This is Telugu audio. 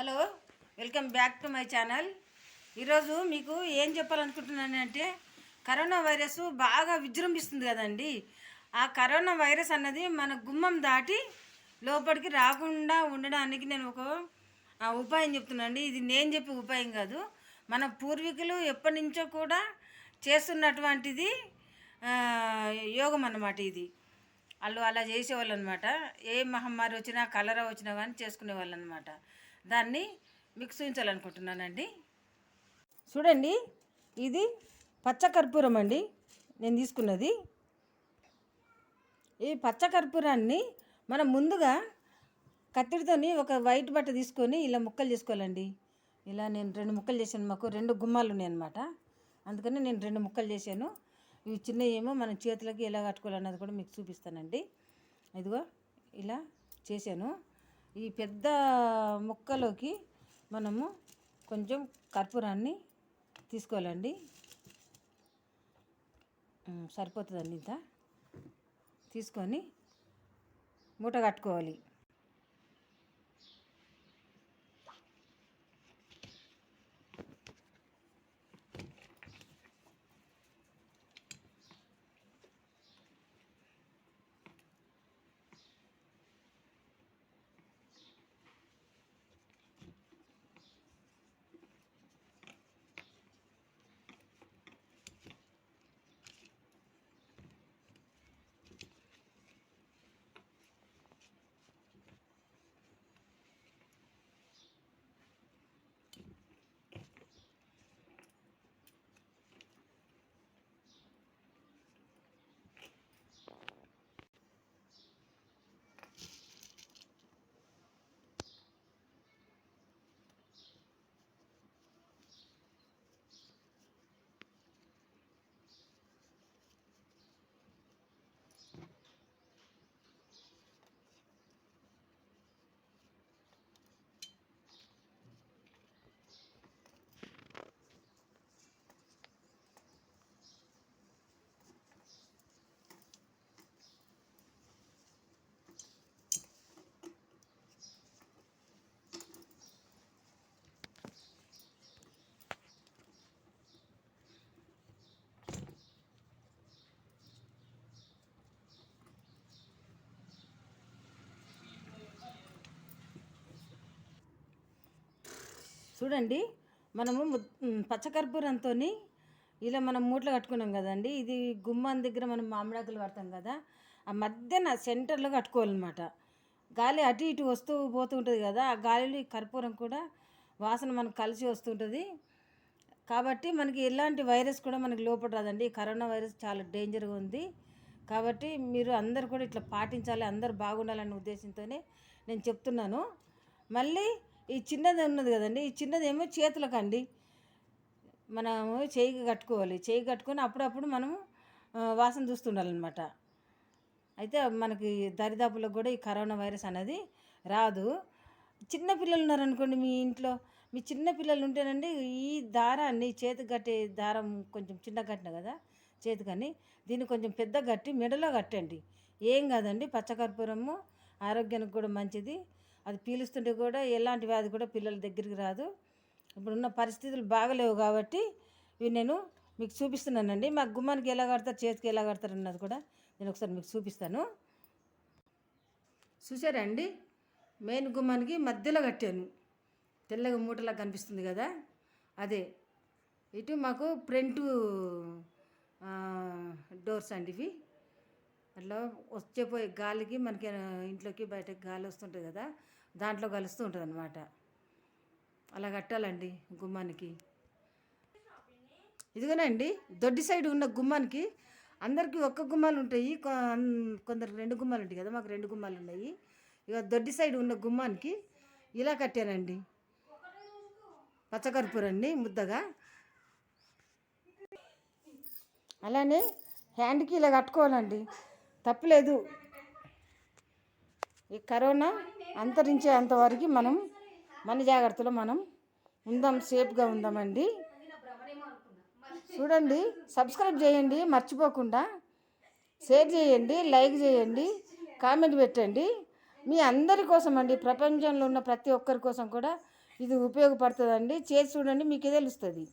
Hello welcome back to my channel. ఈరోజు మీకు ఏం చెప్పాలనుకుంటున్నానంటే కరోనా వైరస్ బాగా విజృంభిస్తుంది కదండి. ఆ కరోనా వైరస్ అన్నది మన గుమ్మం దాటి లోపలికి రాకుండా ఉండడానికి నేను ఒక ఉపాయం చెప్తున్నానండి. ఇది నేను చెప్పే ఉపాయం కాదు. మన పూర్వీకులు ఎప్పటి నుంచో కూడా చేస్తున్నటువంటిది యోగం అన్నమాట ఇది. వాళ్ళు అలా చేసేవాళ్ళు అనమాట ఏ మహమ్మారి వచ్చినా కలరా వచ్చినా కానీ చేసుకునేవాళ్ళు అనమాట దాన్ని మీకు చూపించాలనుకుంటున్నానండి చూడండి ఇది పచ్చకర్పూరం అండి. నేను తీసుకున్నది. ఈ పచ్చకర్పూరాన్ని మనం ముందుగా కత్తిడితోని ఒక వైట్ బట్ట తీసుకొని ఇలా ముక్కలు చేసుకోవాలండి. ఇలా నేను రెండు ముక్కలు చేశాను. మాకు రెండు గుమ్మాలు ఉన్నాయి అనమాట అందుకని నేను రెండు ముక్కలు చేశాను. ఇవి చిన్నవి ఏమో మన చేతులకి ఎలా కట్టుకోవాలన్నది కూడా మీకు చూపిస్తానండి. ఇదిగో ఇలా చేశాను. ఈ పెద్ద ముక్కలోకి మనము కొంచెం కర్పూరాన్ని తీసుకోవాలండి. సరిపోతుందండి ఇంత. తీసుకొని మూట కట్టుకోవాలి. చూడండి మనము పచ్చకర్పూరంతో ఇలా మనం మూటలు కట్టుకున్నాం కదండి. ఇది గుమ్మం దగ్గర మనం మామిడాకులు పడతాం కదా ఆ మధ్యన సెంటర్లో కట్టుకోవాలన్నమాట. గాలి అటు ఇటు వస్తూ పోతూ ఉంటుంది కదా ఆ గాలిలో ఈ కర్పూరం కూడా వాసన మనకు కలిసి వస్తుంటుంది. కాబట్టి మనకి ఎలాంటి వైరస్ కూడా మనకి లోపల రాదండి. ఈ కరోనా వైరస్ చాలా డేంజర్గా ఉంది. కాబట్టి మీరు అందరు కూడా ఇట్లా పాటించాలి అందరు బాగుండాలనే ఉద్దేశంతోనే నేను చెప్తున్నాను. మళ్ళీ ఈ చిన్నది ఉన్నది కదండి ఈ చిన్నది ఏమో చేతులకు అండి మనము చేయికి కట్టుకోవాలి. చేయి కట్టుకొని అప్పుడప్పుడు మనము వాసన చూస్తుండాలన్నమాట. అయితే మనకి దరిదాపులకు కూడా ఈ కరోనా వైరస్ అనేది రాదు. చిన్న పిల్లలు ఉన్నారనుకోండి మీ ఇంట్లో మీ చిన్న పిల్లలు ఉంటేనండి ఈ దారాన్ని చేతికి కట్టే దారం కొంచెం చిన్న కట్టిన కదా చేతికని దీన్ని కొంచెం పెద్ద కట్టి మెడలో కట్టండి. ఏం కాదండి పచ్చకర్పూరము ఆరోగ్యానికి కూడా మంచిది. అది పీలుస్తుంటే కూడా ఎలాంటి వ్యాధి కూడా పిల్లల దగ్గరికి రాదు. ఇప్పుడున్న పరిస్థితులు బాగలేవు కాబట్టి ఇవి నేను మీకు చూపిస్తున్నానండి. మా గుమ్మానికి ఎలా కడతారు చేతికి ఎలా కడతారు అన్నది కూడా నేను ఒకసారి మీకు చూపిస్తాను. చూసారా అండి? మెయిన్ గుమ్మానికి మధ్యలో కట్టాను. తెల్లగా మూటలా కనిపిస్తుంది కదా? అదే. ఇటు మాకు ఫ్రంట్ డోర్స్ అండి ఇవి. అట్లా వచ్చేపోయే గాలికి మనకి ఇంట్లోకి బయటకి గాలి వస్తుంటుంది కదా దాంట్లో కలుస్తూ ఉంటుంది అనమాట అలా కట్టాలండి గుమ్మానికి. ఇదిగోనండి దొడ్డి సైడ్ ఉన్న గుమ్మానికి అందరికీ ఒక్క గుమ్మాలు ఉంటాయి. కొ- కొందరికి రెండు గుమ్మాలు ఉంటాయి కదా మాకు రెండు గుమ్మాలు ఉన్నాయి. ఇక దొడ్డి సైడ్ ఉన్న గుమ్మానికి ఇలా కట్టానండి. పచ్చకర్పూరండి ముద్దగా. అలానే హ్యాండ్కి ఇలా కట్టుకోవాలండి. తప్పలేదు. ఈ కరోనా అంతరించే అంతవరకు మనం మన జాగ్రత్తలో మనం ఉందాం సేఫ్గా ఉందామండి. చూడండి సబ్స్క్రైబ్ చేయండి మర్చిపోకుండా షేర్ చేయండి లైక్ చేయండి కామెంట్ పెట్టండి. మీ అందరి కోసం అండి ప్రపంచంలో ఉన్న ప్రతి ఒక్కరి కోసం కూడా ఇది ఉపయోగపడుతుందండి. చేసి చూడండి మీకే తెలుస్తుంది.